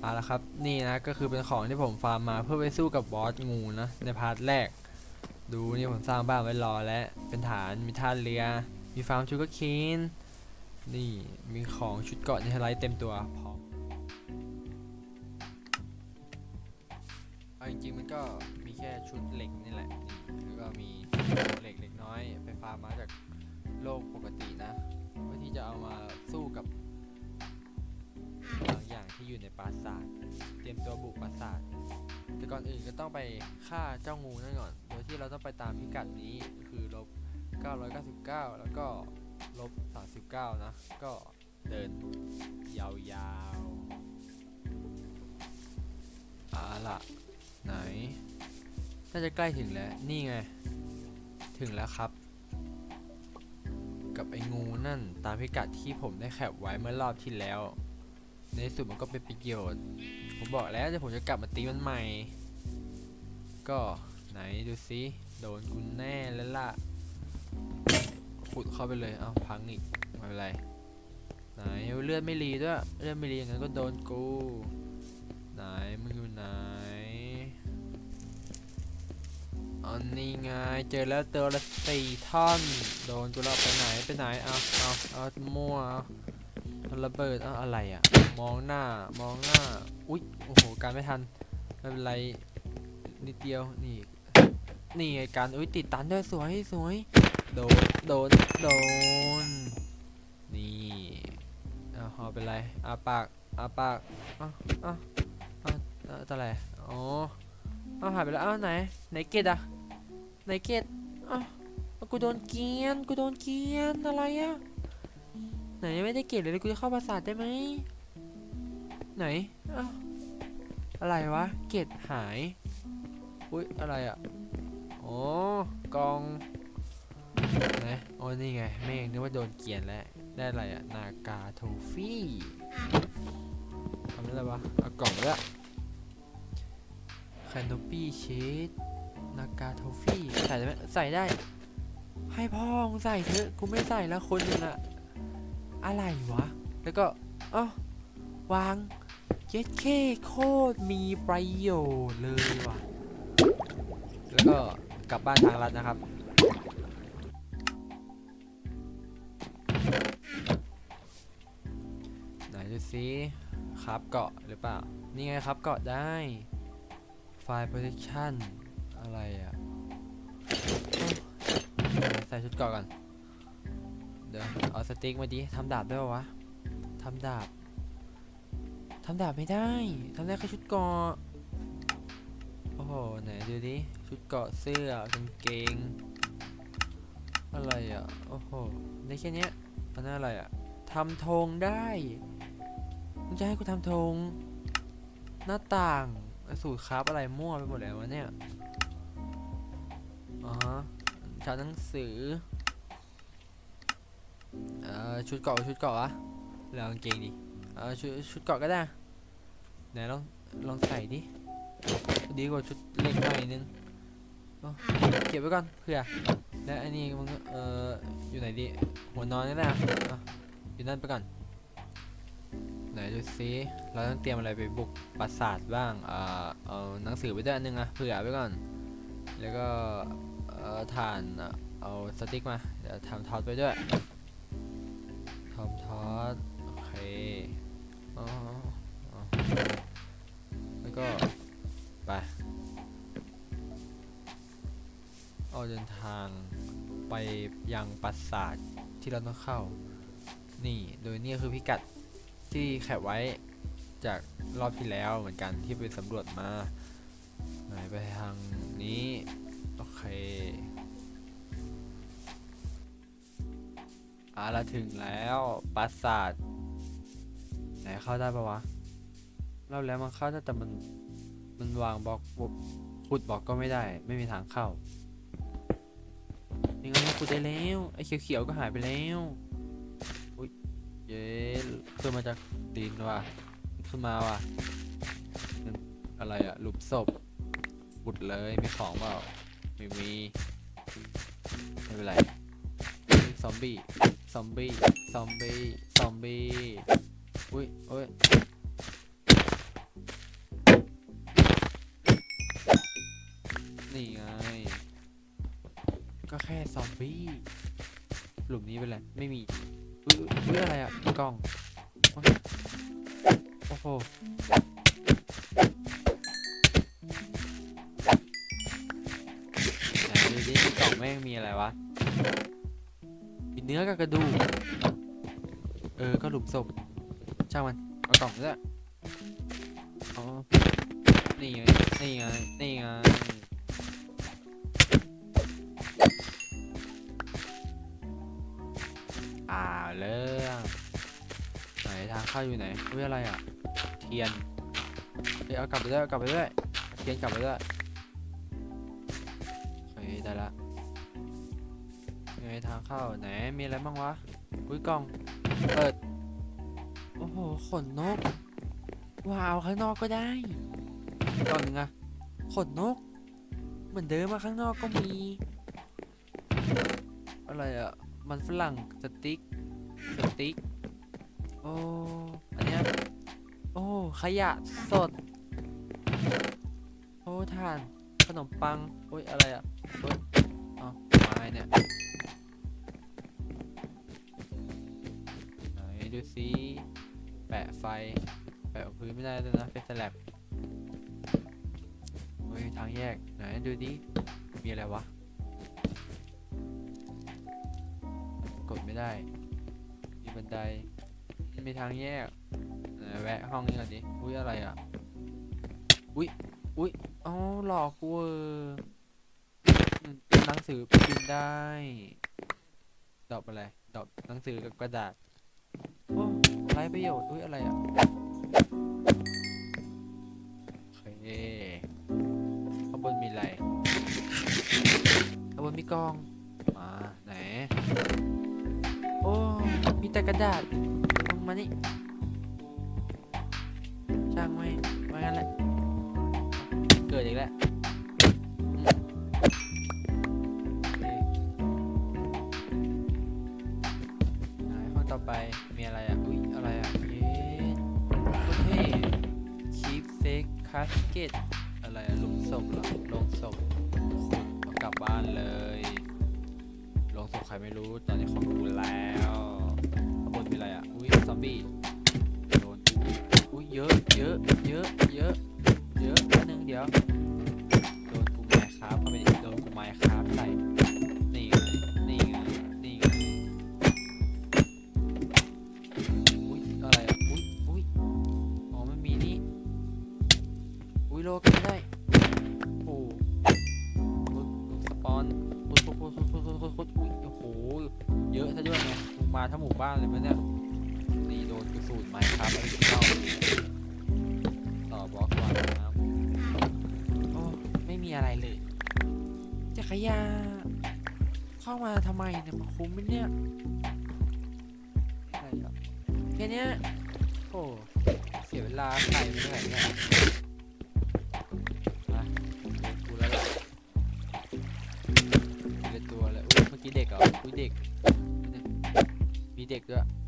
เอาละครับนี่นะก็คือเป็นของที่ผมฟาร์มมาเพื่อไปสู้กับบอสงูนะในพาร์ทแรก ดูนี่ผมสร้างบ้านไว้รอแล้วเป็นฐานมีท่าเรือ มีฟาร์มชูการ์เคนนี่มีของชุดเกาะในไฮไลท์เต็มตัวพร้อมเอาจริงๆมันก็มีแค่ชุดเหล็กนี่แหละนี่แล้วก็มีเหล็กเล็กน้อยไปฟาร์มมาจากโลกปกตินะเพื่อที่จะเอามา ที่อยู่ในปราสาท เตรียมตัวบุกปราสาท แต่ก่อนอื่นก็ต้องไปฆ่าเจ้างูนั่นก่อน โดยที่เราต้องไปตามพิกัดนี้คือลบ 999 แล้วก็ลบ 39 นะ ก็เดินยาวๆอาละไหน น่าจะใกล้ถึงแล้ว นี่ไง ถึงแล้วครับกับไอ้งูนั่นตามพิกัดที่ผมได้แคปไว้เมื่อรอบที่แล้ว ในสุดมันก็เป็นประโยชน์ ผมบอกแล้วจะผมจะกลับมาตีมันใหม่ ก็ไหนดูซิโดนกูแน่แล้วล่ะขุดเข้าไปเลยเอาพังอีกไม่เป็นไรไหนเลือดไม่รีด้วยเลือดไม่รีอย่างนั้นก็โดนกู ไหนมึงอยู่ไหนอันนี้ไงเจอแล้วตัวละสี่ท่อน โดนกูแล้วไปไหนไปไหนเอาเอาเอามั่วเอา ระเบิดเอาอะไรอะ มองหน้ามองหน้า อุ๊ยโอ้โหการไม่ทันไม่เป็นไรนิดเดียวนี่นี่ไงการอุ๊ยติดตันด้วยสวยสวยโดนโดนโดนนี่เอาเอาเป็นไรอาปากอาปากอ้าเอ้าเอ้าเอ้าอะไรอ๋อเอาหายไปแล้วเอ้าไหนไหนเกตอะไหนเกตอ้ากูโดนเกียนกูโดนเกียนอะไรอะ ไหนยังไม่ได้เกตเลยกูจะเข้าปราสาทได้ไหมไหนอ้าอะไรวะ เกตหาย อุ้ยอะไรอะอ๋อกองไหนอ๋อนี่ไงแม่งนึกว่าโดนเกียนแล้ว ได้อะไรอะนากาโทฟี่ทำได้อะไรวะเอากล่องไปละแคนโนปี้เชดนากาโทฟี่ใส่ได้ไหมใส่ได้ ให้พ่อมึงใส่เถอะ กูไม่ใส่แล้วคนนึงอะ อะไรวะ แล้วก็อ้าวางเจ็ดเคโคตรมีประโยชน์เลยว่ะ แล้วก็กลับบ้านทางลัดนะครับ ไหนดูซิครับเกาะหรือเปล่า นี่ไงครับเกาะได้ ไฟล์ protection อะไรอะใส่ชุดเกาะก่อน เดี๋ยวเอาสติ๊กมาดิทำดาบได้ปะวะทำดาบทำดาบไม่ได้ทำได้แค่ชุดเกาะโอ้โหไหนดูดิชุดเกาะเสื้อกางเกง อะไรอะโอ้โหได้แค่นี้อันนั้นอะไรอะทำธงได้มึงจะให้กูทำธงหน้าต่างสูตรครับอะไรมั่วไปหมดแล้ววะเนี่ยอ๋อชั้นหนังสือ ชุดเกาะชุดเกาะอะแล้วกางเกงดิเออชุดชุดเกาะก็ได้ไหนลองลองใส่ดิดีกว่าชุดเล็กหน่อยนึงเก็บไว้ก่อนเผื่อและอันนี้มันเอ่ออยู่ไหนดีหัวนอนนี่แหละอยู่นั่นไปก่อนไหนดูซิเราต้องเตรียมอะไรไปบุกปราสาทบ้างเอ่อเอาหนังสือไปด้วยอันนึงอะเผื่อไว้ก่อนแล้วก็เอ่อถ่านเอาสติ๊กมาเดี๋ยวทำทอดไปด้วย ทำทอดโอเคอ๋ออ๋อแล้วก็ ไป เอาเดินทางไปยังปราสาทที่เราต้องเข้า นี่โดยนี่คือพิกัดที่แคปไว้จากรอบที่แล้วเหมือนกันที่ไปสำรวจมา ไหนไปทางนี้ โอเค อ่าเราถึงแล้วปราสาทไหนเข้าได้ปะวะรอบแล้วมันเข้าได้แต่มันมันวางบล็อกขุดบล็อกก็ไม่ได้ ไม่มีทางเข้ายังไงมันขุดได้แล้วไอ้เขียวๆก็หายไปแล้วอุ้ยเย้ขึ้นมาจากดินว่ะขึ้นมาว่ะอะไรอะหลุมศพขุดเลยมีของเปล่าไม่มีไม่เป็นไรซอมบี้ ซอมบี้ ซอมบี้ ซอมบี้ อุ้ยอุ้ยนี่ไง ก็แค่ซอมบี้ หลุมนี้ไปแหละไม่มีอุ้ยอุ้ยอะไรอะกล่อง โอ้โหไหนดูดิกล่องแม่งมีอะไรวะ เนื้อกับกระดูกเออ ก็หลุมศพช่างมัน เอากล่องด้วยอ๋อนี่ไง นี่ไง นี่ไง อ่าเรื่องไหนทางเข้าอยู่ไหนเฮ้ยอะไรอะ เทียนเฮ้ยเอากลับไปด้วยเอากลับไปด้วย เทียนกลับไปด้วย เข้าไหนมีอะไรบ้างวะอุ้ยกล่องเปิดโอ้โหขนนกว้าวข้างนอกก็ได้กล่องนึงอะขนนก เหมือนเดิมมาข้างนอกก็มี อะไรอะมันฝรั่งสติ๊กสติ๊กโอ้อันเนี้ยโอ้ขยะสดโอ้ทานขนมปังโอ้ยอะไรอะเฮ้ยเอ้าไม้เนี่ย แปะไฟ แปะพื้นไม่ได้ด้วยนะเป็นสแลบเฮ้ยทางแยก ไหนดูดิ มีอะไรวะ กดไม่ได้ มีบันไดมีทางแยกไหนแวะห้องนี้ก่อนดิ อุ้ยอะไรอะ อุ้ย อุ้ยอ๋อหลอกกูเออหนังสือพิมพ์ได้ ดอกอะไร ดอกหนังสือกับกระดาษ โอ้ไรประโยชน์อุ้ยอะไรอะโอเคข้างบนมีอะไรข้างบนมีกล้องอ่าไหน โอ้ มีแต่กระดาษลงมานี่ช่างไม่ไม่งั้นแหละ เกิดอีกแล้ว อะไรอะหลุมศพเหรอโลงศพขุดเอากลับบ้านเลยโลงศพใครไม่รู้ตอนนี้ของกูแล้วข้างบนมีอะไรอะอุ้ยซอมบี้โดนอุ้ยเยอะเยอะเยอะเยอะเยอะแป๊บนึงเดี๋ยว คุ้มไหมเนี่ยอะไรอะแค่เนี้ยโอ้เสียเวลาไข่ไปเท่าไหร่เนี่ยมากูแล้วล่ะมีแต่ตัวเลยอุ้ยเมื่อกี้เด็กเหรออุ้ยเด็ก มีเด็กด้วยอุ้ย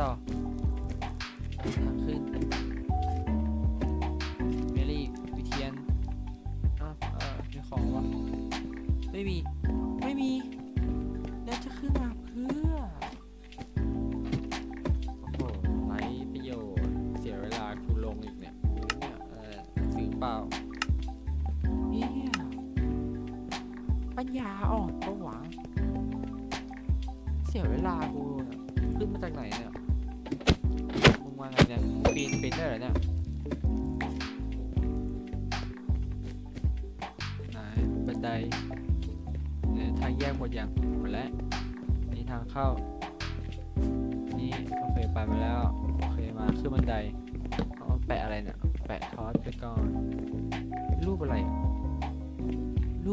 ต่อทางขึ้นเมลี่วิเทียนอ้าวเออมีของวะไม่มี ไม่มี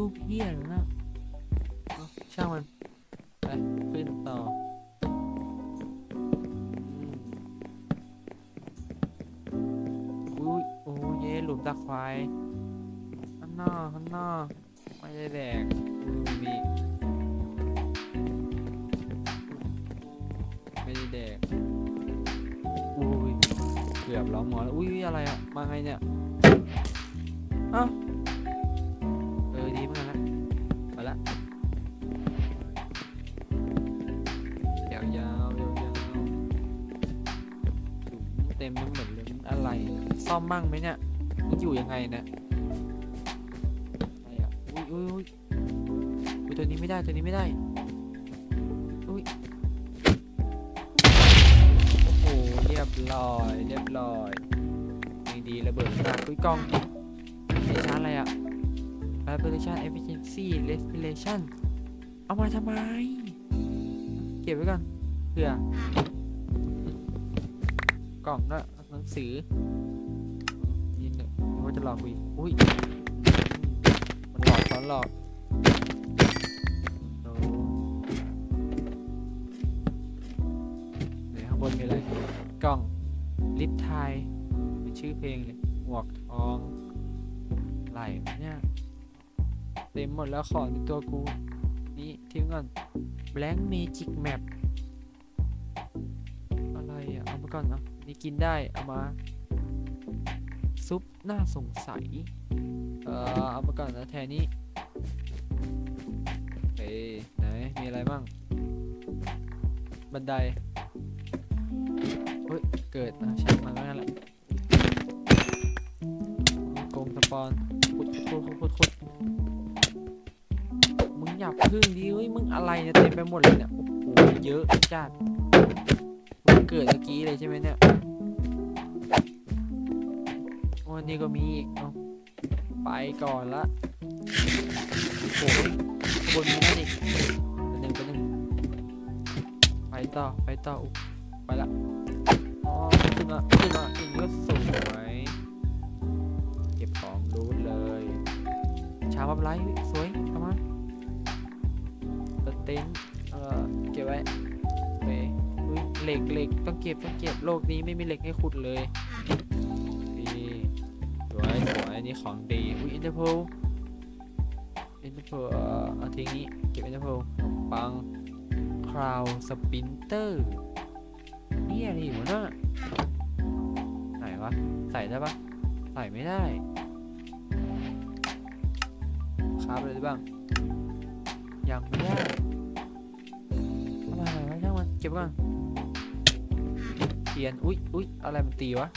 รูปเฮียแล้วนะช่างมัน ไป ขึ้นต่ออุ้ยโอ้เย่หลุมตะควายข้างนอกข้างนอกไม่ได้แดกอุ้ยมีไม่ได้แดกอุ้ยเกือบล้อมหมอแล้วอุ้ยอะไรอะมาไงเนี่ยอ้า มมั่งไหมเนี่ยมันอยู่ยังไงเนี่ยอะไรอะอุ้ยอุ้ยอุ้ยอุ้ยตัวนี้ไม่ได้ตัวนี้ไม่ได้อุ้ยโอ้โหเรียบร้อยเรียบร้อยดีดีระเบิดหนักอุ้ยกล้องใช้ชาร์จอะไรอะ vibration efficiency respiration เอามาทำไม เก็บไว้ก่อนเผื่อกล่องด้วยหนังสือ จะหลอกกูอีกอุ้ยมันหลอกซ้อนหลอกโอ้ไหนข้างบนมีอะไร กล่อง ลิปไทยเป็นชื่อเพลงเลยหมวกทองไหลเนี่ยเต็มหมดแล้วของในตัวกู นี่ทิ้งก่อน blank magic map อะไรอะ เอามาก่อนเนาะนี่กินได้ เอามา ซุปน่าสงสัย เอ่อเอามาก่อนนะแทนนี้เฮ้ยไหน มีอะไรบ้าง บันไดเฮ้ย เกิดนะช่างมันแล้วนั่นแหละโกงสปอนขุดขุดขุดขุดขุดมึงอย่าพึ่งดิเฮ้ย มึงอะไรเนี่ยเต็มไปหมดเลยเนี่ย โอ้โห เยอะจัดมึงเกิดเมื่อกี้เลยใช่ไหมเนี่ย นี่ก็มีอีกเอาไปก่อนละโอ้ยบนมีนั่นอีกเป็นหนึ่งเป็นหนึ่งไปต่อไปต่ออุ๊ไปละอ๋อขึ้นมาขึ้นมาอย่างนี้ก็สวยเก็บของรูดเลยชาบับไลท์สวยเอามาสเต็นเออเก็บไว้เฮ้ยอุ๊ยเหล็กเหล็กต้องเก็บต้องเก็บโลกนี้ไม่มีเหล็กให้ขุดเลย นนี้ของดีอุ้ยอินเตอร์โพลอินเตอร์โพลเอ่อเอาทิ้งนี้เก็บอินเตอร์โพลขนมปังคราวสปินเตอร์นี่อะไรอยู่วะน่ะไหนวะใส่ได้ปะใส่ไม่ได้คาบอะไรได้บ้าง ยังไม่ได้ทำไมอะไรวะช่างมันเก็บก่อนเทียน อุ๊ยอุ๊ยอะไรมันตีวะ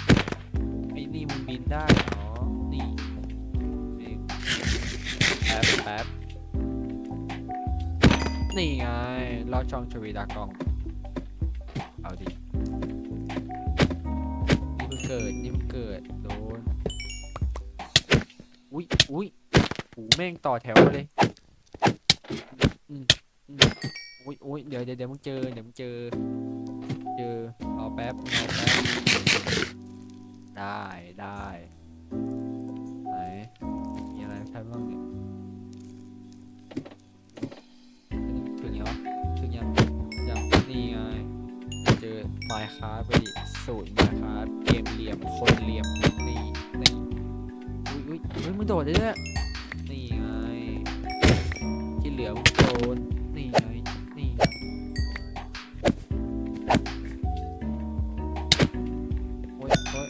ไอ้นี่มันบินได้อ๋อ แป๊บแป๊บนี่ไงลอดช่องชวีดากอง เอาดิ นี่มันเกิด นี่มันเกิด โดน อุ้ยอุ้ยหูแม่งต่อแถวมาเลยอืมอืมอุ้ยอุ้ยเดี๋ยวเดี๋ยวเดี๋ยวมึงเจอ เดี๋ยวมึงเจอ เจอรอแป๊บรอแป๊บ ได้ได้ ไมค์ค a f t ไปดิสูตรไมค์ค a f t เกมเหลี่ยมคนเหลี่ยมนี่นี่อุ้ยอุ้ยเฮ้ยมึงโดดได้ด้วยนี่ไงที่เหลือมึงโดนนี่ไงนี่โอ้ยโอ้ย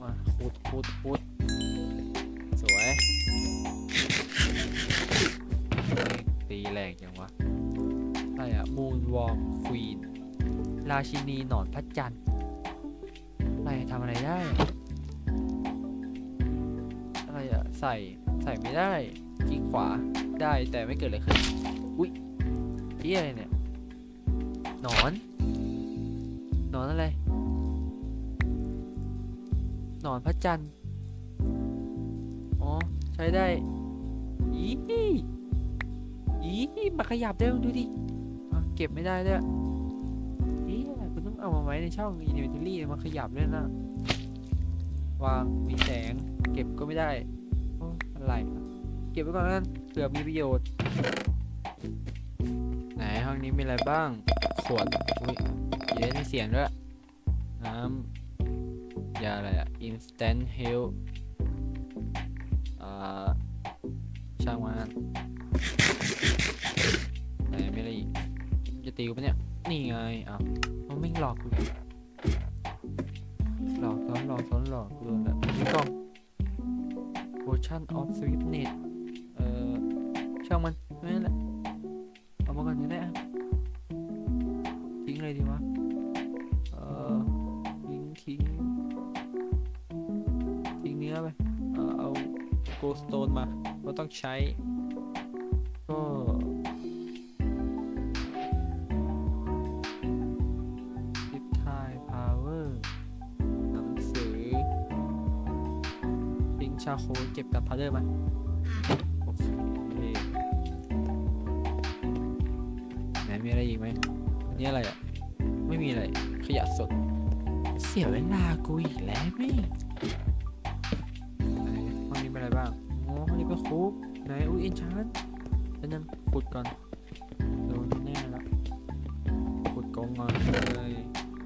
มาขุดขุดขุดสวยตีแรงจังวะอะไรอะมูนวอร์มควีน ราชินีหนอนพระจันทร์อะไรทำอะไรได้ อะไรอะใส่ใส่ไม่ได้คลิกขวาได้แต่ไม่เกิดอะไรขึ้น อุ้ยที่อะไรเนี่ย หนอน หนอนอะไร หนอนพระจันทร์อ๋อ ใช้ได้อีอีมาขยับได้ลองดูดิเก็บไม่ได้ด้วยเฮีย เอามาไว้ในช่อง inventory มาขยับด้วยนะ วางมีแสง เก็บก็ไม่ได้โอ้อะไรเก็บไว้ก่อนแล้นเผื่อมีประโยชน์ ไหนห้องนี้มีอะไรบ้าง ขวดอุ้ยเย้มีเสียงด้วยน้ำยาอะไรอะ instant heal อ่าช่างมันไหนไม่อะไรอีกจะตีกูปะเนี่ย นี่ไงอ้าว มันไม่งหลอกกูหลอกซ้อนหลอกซ้อนหลอกกูโดนแล้วมีกล่อง potion of sweetness เอ่อช่างมันนั่นแหละเอามาก่อนก็ได้อะทิ้งเลยดีวะเอ่อทิ้งทิ้งทิ้งเนื้อไป เอ่อเอาโกสโตนมาเราต้องใช้ เก็บกับพาวเดอร์มาโอเคไหนมีอะไรอีกไหมอันนี้อะไรอะ ไม่มีอะไร ขยะสด เสียเวลากูอีกแล้วไม่ห้องนี้เป็นอะไรบ้างอ๋อห้องนี้เป็นคุกไหนอุ้ยเอ็นชานแล้วนึงขุดก่อนโดนแน่ละขุดกล่องก่อนเลย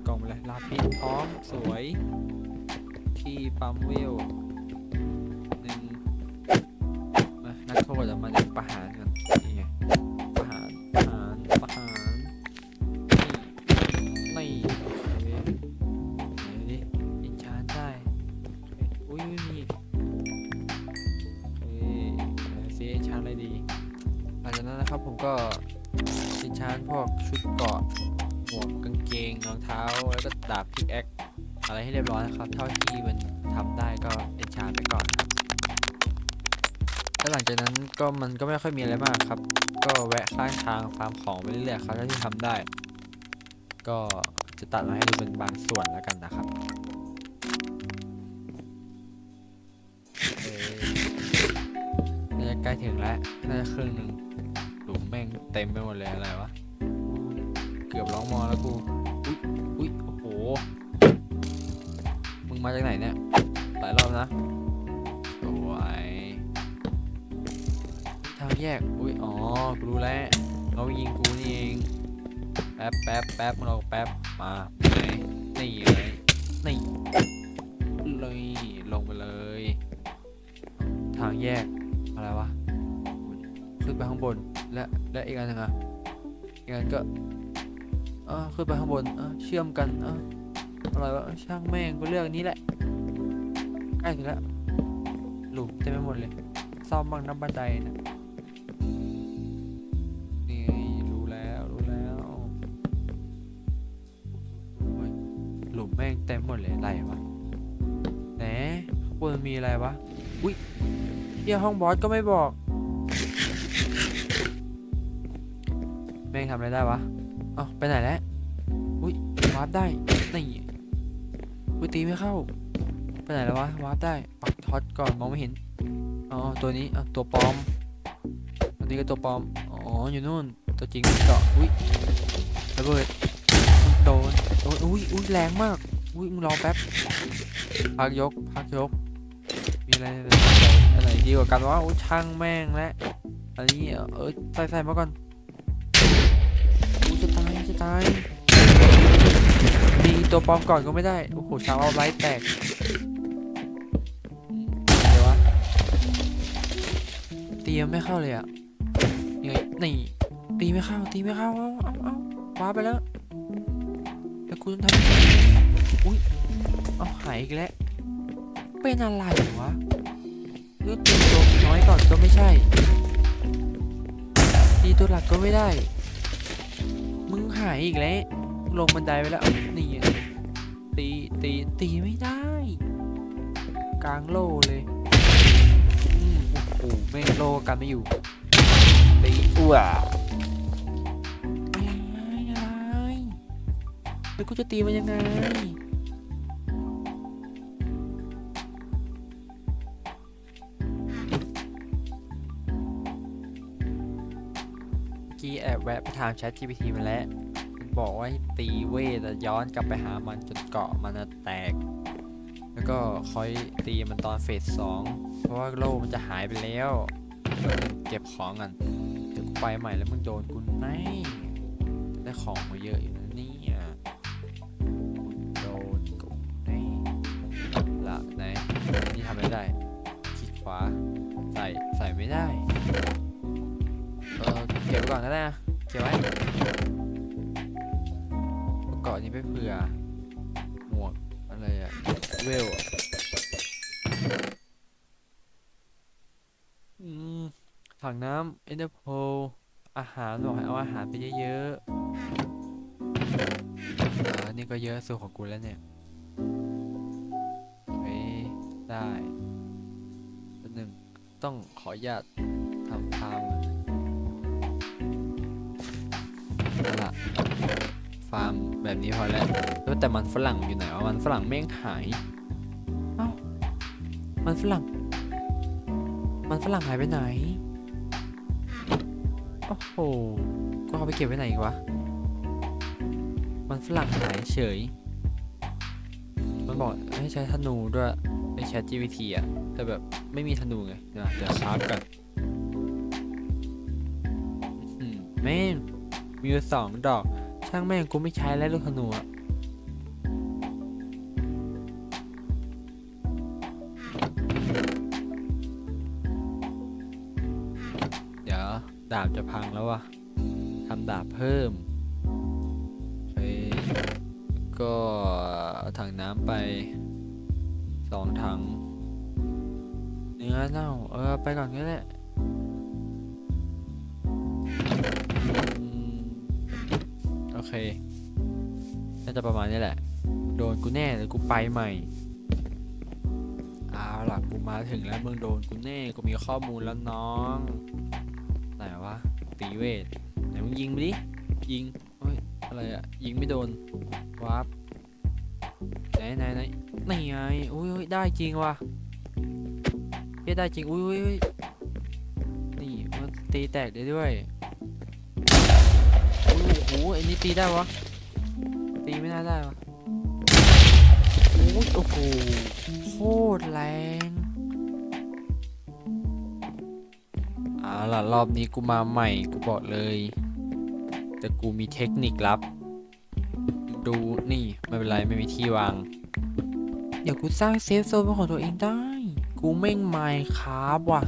กล่องอะไรลาปิดพร้อมสวย ที่ปั๊มเวล ชุดเกราะหมวกกางเกงรองเท้า แล้วก็ดาบพิกแอคอะไรให้เรียบร้อยนะครับ เท่าที่มันทำได้ก็เอนชานไปก่อนครับแล้วหลังจากนั้นก็มันก็ไม่ค่อยมีอะไรมากครับ ก็แวะข้างทางฟาร์มของไปเรื่อยๆครับเท่าที่ทำได้ ก็จะตัดมาให้ดูเป็นบางส่วนแล้วกันนะครับเอ่อน่าจะใกล้ถึงแล้ว น่าจะครึ่งหนึ่งหลุมแม่งเต็มไปหมดเลยอะไรวะ เกือบร้องมอแล้วกู อุ๊ยอุ๊ยโอ้โห มึงมาจากไหนเนี่ย หลายรอบนะสวยทางแยก อุ้ย อ๋อ กูรู้แล้วเขายิงกูนี่เอง แป๊บแป๊บแป๊บมึงรอแป๊บ มาไหนนี่เลยนี่เลยลงไปเลย ทางแยก อะไรวะ ขึ้นไปข้างบน และ และอีกอันหนึงอะอีกอันก็ เออขึ้นไปข้างบนเออเชื่อมกันเอออะไรวะช่างแม่งก็เลือกนี้แหละใกล้ถึงแล้วหลุมเต็มไปหมดเลยซ่อมบ้างน้ำบันไดนะนี่รู้แล้วรู้แล้วหลุมแม่งเต็มหมดเลยอะไรวะไหนข้างบนมันมีอะไรวะอุ้ยเที่ยห้องบอสก็ไม่บอก แม่งทำอะไรได้วะ เอาไปไหนแล้ว อุ้ยวาร์ปได้ นี่อุ้ยตีไม่เข้า ไปไหนแล้ววะ วาร์ปได้ ปักท็อตก่อนมองไม่เห็น อ๋อ ตัวนี้อะตัวปลอม ตัวนี้ก็ตัวปลอม อ๋อ อยู่นู่น ตัวจริงเกาะ อุ้ยระเบิดโดน โดน อุ้ยอุ้ยแรงมาก อุ้ยมึงรอแป๊บ พักยก พักยก มีอะไรอะไรดีกว่ากันวะ อุ้ยช่างแม่งและอันนี้ เออใส่ใส่มาก่อน ตาย มีตัวปลอมก่อนก็ไม่ได้ โอ้โหชาวเอาไลท์แตกเดี๋ยววะตียังไม่เข้าเลยอะยังไงนี่ตีไม่เข้า ตีไม่เข้า เอาเอาเอาว้าไปแล้วแล้วกูต้องทำอุ้ย เอาหายอีกแล้ว เป็นอะไรวะเลือกตัวน้อยก่อนก็ไม่ใช่ ตีตัวหลักก็ไม่ได้ มึงหายอีกแล้ว ลงบันไดไปแล้ว นี่ตีตีตีไม่ได้ กลางโลเลยอืมโอ้โหแม่งโลกันไม่อยู่ ตีอ้วอะไรอะไรแล้วกูจะตีมันยังไง แวะไปถาม Chat GPT มาแล้วมันบอกว่าให้ตีเวทย้อนกลับไปหามันจนเกาะมันอะแตก แล้วก็คอยตีมันตอนเฟสสองเพราะว่าโล่มันจะหายไปแล้ว เก็บของกันเดี๋ยวกูไปใหม่แล้วมึงโดนกูแน่ได้ของมาเยอะอยู่นะนี่ยโดนกูแน่ละไหนนี่ทำอะไรได้คลิกขวาใส่ใส่ไม่ได้ เออเก็บไว้ก่อนก็ได้นะ เก็บไว้เกาะนี้ไปเผื่อ หมวก อะไรอะเวลอืมถังน้ำเอ็นเตอร์โพอาหารบอกให้เอาอาหารไปเยอะๆอ่านี่ก็เยอะสุดของกูแล้วเนี่ยเฮ้ยได้หนึ่งต้องขออนุญาตทำฟาร์ ละฟาร์มแบบนี้พอแล้วแต่มันฝรั่งอยู่ไหนวะมันฝรั่งแม่งหายเอ้ามันฝรั่ง มันฝรั่งหายไปไหนโอ้โหก็เอาไปเก็บไว้ไหนอีกวะมันฝรั่งหายเฉย มันบอกให้ใช้ธนูด้วยในแชท GPT อะแต่แบบไม่มีธนูไงเดี๋ยวชาร์จกันอืมแม่ง มีอยู่สองดอก ช่างแม่งกูไม่ใช้แล้วลูกธนูเดี๋ยวดาบจะพังแล้ววะทำดาบเพิ่มไปก็ถังน้ำไปสองถัง เนื้อเน่าเออไปก่อนก็ได้ เค น่าจะประมาณนี้แหละ โดนกูแน่เดี๋ยวกูไปใหม่เอาล่ะกูมาถึงแล้วมึงโดนกูแน่กูมีข้อมูลแล้วน้อง ไหนวะตีเวทไหนมึงยิงไปดิ ยิงเฮ้ยอะไรอะยิงไม่โดนวาร์ปไหนไหนไหนนี่ไงอุ้ยอุ้ยได้จริงว่ะเฮ้ยได้จริงอุ้ยอุ้ยนี่มันตีแตกได้ด้วย โอ้ไอ้นี่ตีได้วะ ตีไม่น่าได้วะอุ้ยโอ้โหโคตรแรงเอาล่ะรอบนี้กูมาใหม่กูบอกเลย แต่กูมีเทคนิคลับ ดูนี่ไม่เป็นไรไม่มีที่วาง เดี๋ยวกูสร้างเซฟโซนเป็นของตัวเองได้ กูแม่งไมค์คราฟว่ะ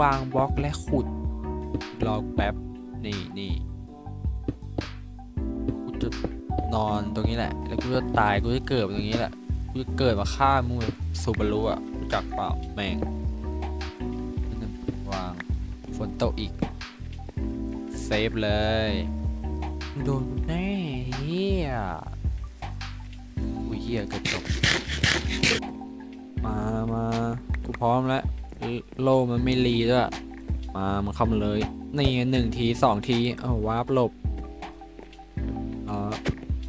วางบล็อกและขุดรอแป๊บ นี่นี่ จะนอนตรงนี้แหละ แล้วกูจะตายกูจะเกิดตรงนี้แหละ กูจะเกิดมาฆ่ามึงแบบซูบารุอะรู้จักเปล่าแม่งวางฝนตกอีก เซฟเลย โดนแน่เฮียอุ้ยเฮียเกิดตกมามากูพร้อมแล้วโลมันไม่รีด้วยมามันเข้ามาเลย นี่หนึ่งทีสองทีเอาวาร์ปหลบ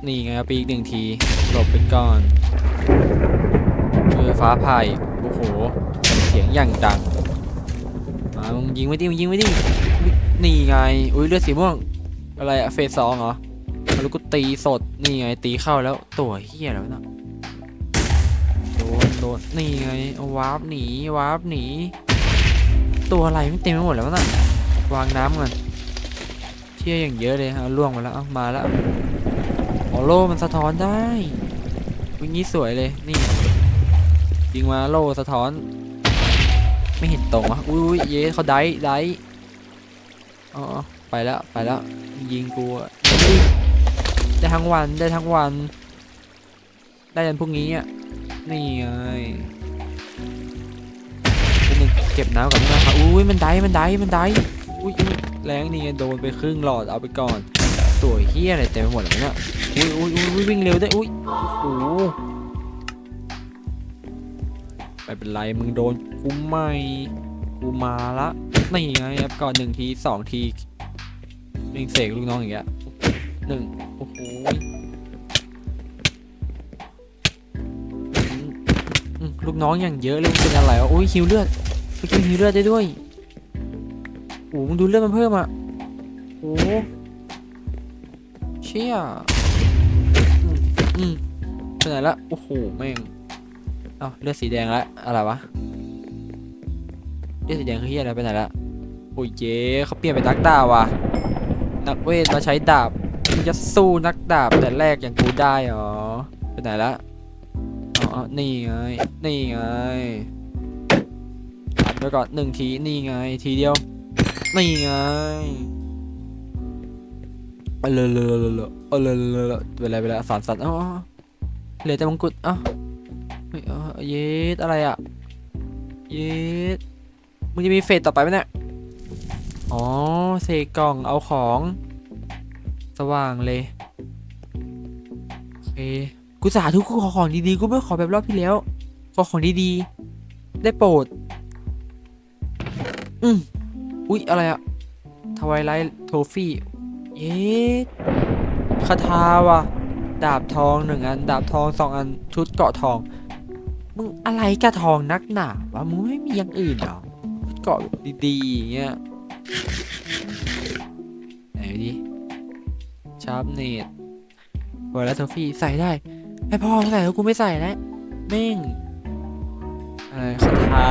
นี่ไงปีอีกหนึ่งที หลบไปก่อนเออฟ้าผ่าอีกโอ้โหเสียงอย่างดังอ่ามึงยิงไว้ดิมึงยิงไว้ดินี่ไงอุ้ยเลือดสีม่วงอะไรอะเฟสสองเหรอแล้วก็ตีสดนี่ไงตีเข้าแล้วตัวเฮียแล้วนะโดนโดนนี่ไงวาร์ปหนีวาร์ปหนีตัวอะไรไม่เต็มไปหมดแล้วน่ะวางน้ำก่อนเชี่ยอย่างเยอะเลยเอาล่วงมาแล้วเอามาแล้ว โล่มันสะท้อนได้วิ่งนี้สวยเลยนี่ยิงมาโล่สะท้อน ไม่เห็นตรงวะอุ้ยอุ้ยเย้เขาได้ได้อ๋อไปแล้วไปแล้วยิงกูได้ทั้งวันได้ทั้งวัน ได้ยันพรุ่งนี้อะนี่ไงเป็นหนึ่งเก็บน้ำก่อนนะครับอุ้ยมันได้มันได้มันได้อุ้ยแรงนี่โดนไปครึ่งหลอดเอาไปก่อน ตัวเฮียอะไรเต็มไปหมดเลยเนี่ยอุ้ยอุ้ยอุ้ยวิ่งเร็วได้วยอุ้ยโอ้โหไม่เป็นไรมึงโดนกูไม่กูมาละนี่ไงครับก่อนหนึ่งทีสองทีมิงเสกลูกน้องอย่างเงี้ยหนึ่งโอ้โหลูกน้องอย่างเยอะเลยเป็นอะไรวะโอ้ยฮิวเลือดไปกินฮิวเลือดได้ด้วยโอ้มึงดูเลือดมันเพิ่มอะโอ้ ชี่ยอืมไปไหนละโอ้โหแม่งเอ้าเลือดสีแดงละอะไรวะเลือดสีแดงคือเฮียอะไรไปไหนละโอ้ยเจ๊เขาเปลี่ยนเป็นนักดาบว่ะนักเวทมาใช้ดาบจะสู้นักดาบแต่แรกอย่างกูได้เหรอไปไหนละเอาเอนี่ไงนี่ไงอัดไปก่อนหนึ่งทีนี่ไงทีเดียวนี่ไง เอาเลยเลยเลยเลยเอาเลยเลยเลยไปเลยไปเลยสอนสัตว์อ๋อเหลือแต่มงกุฎอ๋อเฮ้ยอ๋อเยสอะไรอะเยสมึงจะมีเฟสต่อไปไหมเนี่ยอ๋อเสกกล่องเอาของ สว่างเลยโอเคกูสาธุกูขอของดีๆกูไม่ขอแบบรอบที่แล้วขอของดีๆได้โปรดอืมอุ๊ยอะไรอะทวายไลท์โทฟี่ เย้คาถาว่ะ ดาบทองหนึ่งอัน ดาบทองสองอัน ชุดเกาะทอง มึงอะไรกระทองนักหนาวะมึงไม่มีอย่างอื่นเหรอชุดเกาะดีๆอย่างเงี้ย ไหนดิชาร์ปเนตวายไลทโทฟี่ใส่ได้ให้พ่อใส่แล้วกูไม่ใส่แล้วม่งอะไรคาถา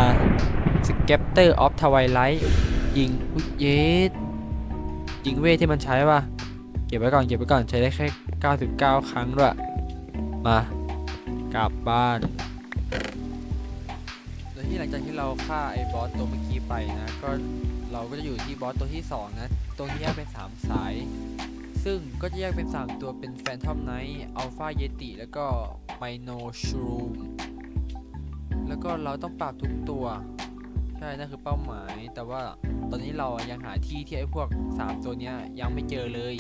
สเก็ปเตอร์ออฟทวายไลท์ยิงอุ๊ยเยส ยิงเวทที่มันใช้ป่ะ เก็บไว้ก่อนเก็บไว้ก่อนใช้ได้แค่ 99 ครั้งด้วย มากลับบ้านโดยที่หลังจากที่เราฆ่าไอ้บอสตัวเมื่อกี้ไปนะ ก็เราก็จะอยู่ที่บอสตัวที่ 2 นะตรงที่แยกเป็น 3 สาย ซึ่งก็จะแยกเป็น 3 ตัวเป็นแฟนทอมไนท์อัลฟาเยติแล้วก็ไมโนชูมแล้วก็เราต้องปราบทุกตัว ใช่นั่นคือเป้าหมาย แต่ว่าตอนนี้เรายังหาที่ที่ไอ้พวก3ตัวเนี้ยยังไม่เจอเลย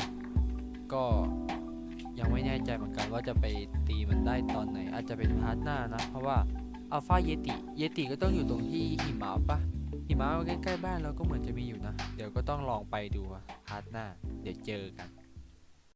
ก็ยังไม่แน่ใจเหมือนกันว่าจะไปตีมันได้ตอนไหน อาจจะเป็นพาร์ทหน้านะ เพราะว่าอัลฟาเยติเยติก็ต้องอยู่ตรงที่หิมะปะหิมะใกล้ๆบ้านเราก็เหมือนจะมีอยู่นะ เดี๋ยวก็ต้องลองไปดูพาร์ทหน้า เดี๋ยวเจอกัน